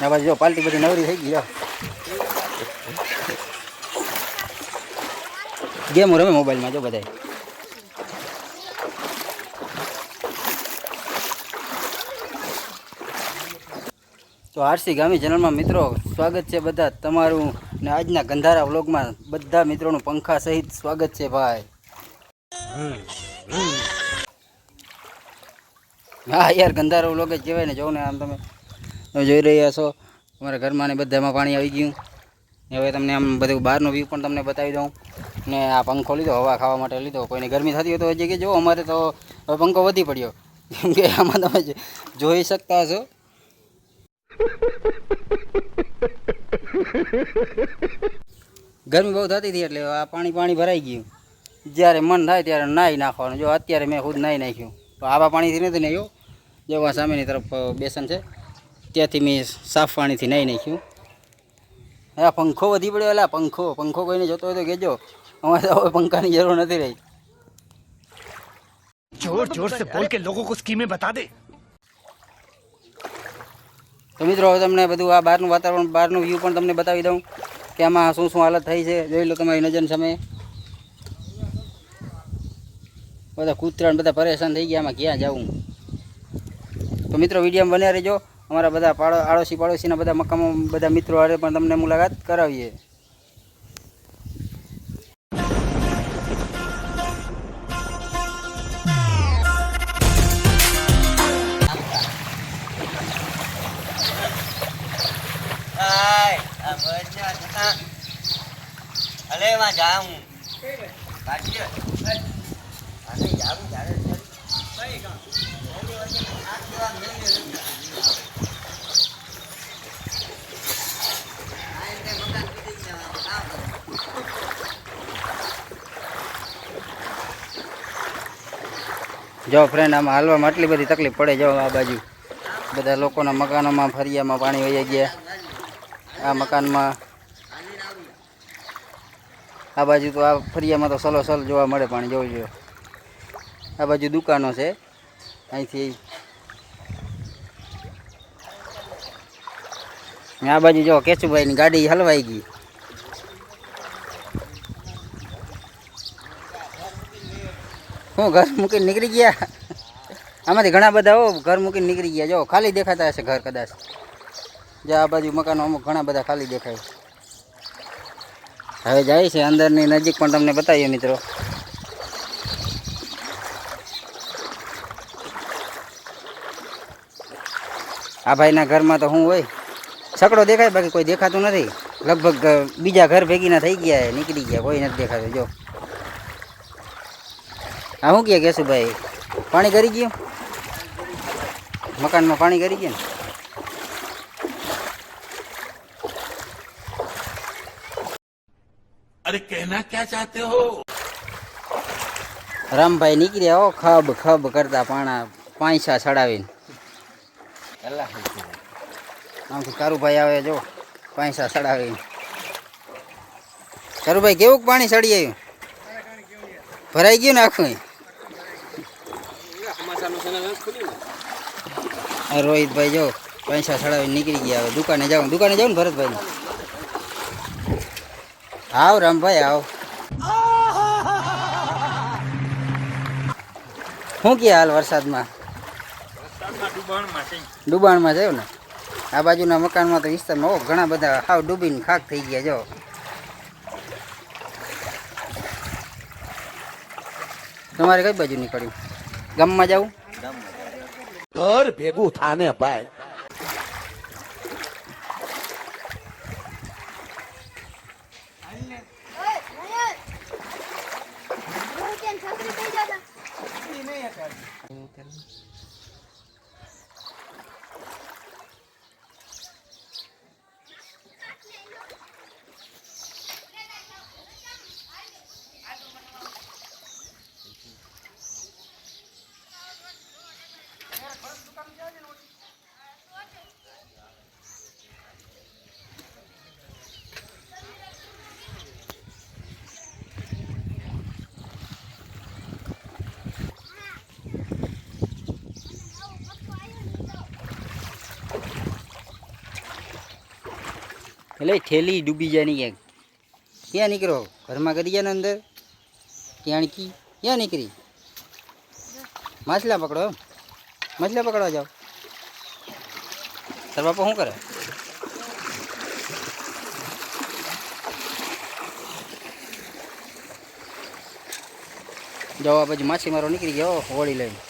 ને ભાઈ જો પાલટી બધી નવરી થઈ ગઈ ગેમ રમે મોબાઈલમાં જો બધા તો આરસી ગામી ચેનલમાં મિત્રો સ્વાગત છે બધા તમારું ને આજના ગંધારા વ્લોગમાં બધા મિત્રોનું પંખા સહિત સ્વાગત છે ભાઈ. હા, યાર ગંધારા વ્લોગ જ કહેવાય ને જોઉં ને આમ તમે. તમે જોઈ રહ્યા છો, અમારા ઘરમાં ને બધામાં પાણી આવી ગયું. હવે તમને આમ બધું બહારનો વ્યૂ પણ તમને બતાવી દઉં. ને આ પંખો લીધો, હવા ખાવા માટે લીધો. કોઈને ગરમી થતી હોય તો હજી કે જો અમારે તો પંખો વધી પડ્યો. કેમ કે આમાં તમે જોઈ શકતા છો ગરમી બહુ થતી હતી એટલે આ પાણી પાણી ભરાઈ ગયું. જ્યારે મન થાય ત્યારે નાહી નાખવાનું. જો અત્યારે મેં ખુદ નાહી નાખ્યું. તો આવા પાણીથી નથી નાહ્યો જો સામેની તરફ બેસન છે. ત્યાંથી મેં સાફ પાણીથી નાહી નાખ્યું. હા પંખો વધી પડ્યો એટલે પંખો પંખો કોઈને જોતો હોય તો કહેજો. અમારે તો હવે પંખાની જરૂર નથી રહી. જોર જોર સે બોલ કે લોકો કો સ્કીમે બતા દે. તો મિત્રો હવે તમને બધું આ બહારનું વાતાવરણ બહારનું વ્યૂ પણ તમને બતાવી દઉં કે આમાં શું શું હાલત થઈ છે. જોઈ લો તમારી નજર સામે. બધા કૂતરા બધા પરેશાન થઈ ગયા આમાં ક્યાં જવું? તો મિત્રો વિડીયોમાં બન્યા રહેજો. અમારા બધા પાડો આડોશી પાડોશીના બધા મકામો બધા મિત્રો હારે પણ તમને મુલાકાત કરાવીએ. અલે માં જાઉં કાઢી અરે જાઉં જારે જો ફ્રેન્ડ આમાં હાલવામાં આટલી બધી તકલીફ પડે જો આ બાજુ. બધા લોકોના મકાનોમાં ફરિયામાં પાણી વહી ગયા. આ મકાનમાં આ બાજુ તો આ ફરિયામાં તો સલો સલ જોવા મળે પાણી જોવું જોઈએ આ બાજુ દુકાનો છે. અહીંથી આ બાજુ જો કેશુભાઈની ગાડી હલવાઈ ગઈ. હું ઘર મૂકીને નીકળી ગયા? આમાંથી ઘણા બધા હો, ઘર મૂકીને નીકળી ગયા. જો, ખાલી દેખાતા હશે ઘર કદાચ. જે, આ બાજુ મકાનો અમુક ઘણા બધા ખાલી દેખાય. હવે જાય છે અંદરની નજીક પણ તમને બતાવીએ મિત્રો. આ ભાઈના ઘરમાં તો શું હોય. સકડો દેખાય બાકી કોઈ દેખાતું નથી. લગભગ બીજા ઘર ભેગીના થઈ ગયા નીકળી ગયા. કોઈ નથી દેખાતું. જો. હા શું કહે કેશુભાઈ પાણી કરી ગયું? મકાનમાં પાણી કરી ગયા ને? અરે કહેના ક્યાં ચાહતે હો? રામભાઈ નીકળ્યા હો ખબ ખબ કરતા પાણા પાંચા ચડાવીને આમથી કારુભાઈ આવે, જો પૈસા ચડાવીને કારુભાઈ, કેવું પાણી ચડી આવ્યું? ભરાઈ ગયું ને આખું? રોહિતભાઈ, જો પૈસા સડાવી નીકળી ગયા હવે. દુકાને જાઉં દુકાને જાઉં ને ભરતભાઈ? આવ રામભાઈ, આવ. શું કે હાલ વરસાદમાં? ડુબાણમાં છે. ને? આ બાજુના મકાનમાં તો વિસ્તારમાં ઓ ઘણા બધા હાવ ડૂબીને ખાક થઈ ગયા જો તમારે કઈ બાજુ નીકળ્યું? ગામમાં જવું? ઘર ભેગું થાને ભાઈ. એટલે થેલી ડૂબી જાય નહીં ક્યાંક. ક્યાં નીકળો? ઘરમાં કરી ગયા ને અંદર ક્યાંકી ક્યાં નીકળી? માછલા પકડો. માછલા પકડવા જાઓ. તાર બાપા શું કરે? જવા પછી માછીમારો નીકળી ગયો, હોળી લઈને.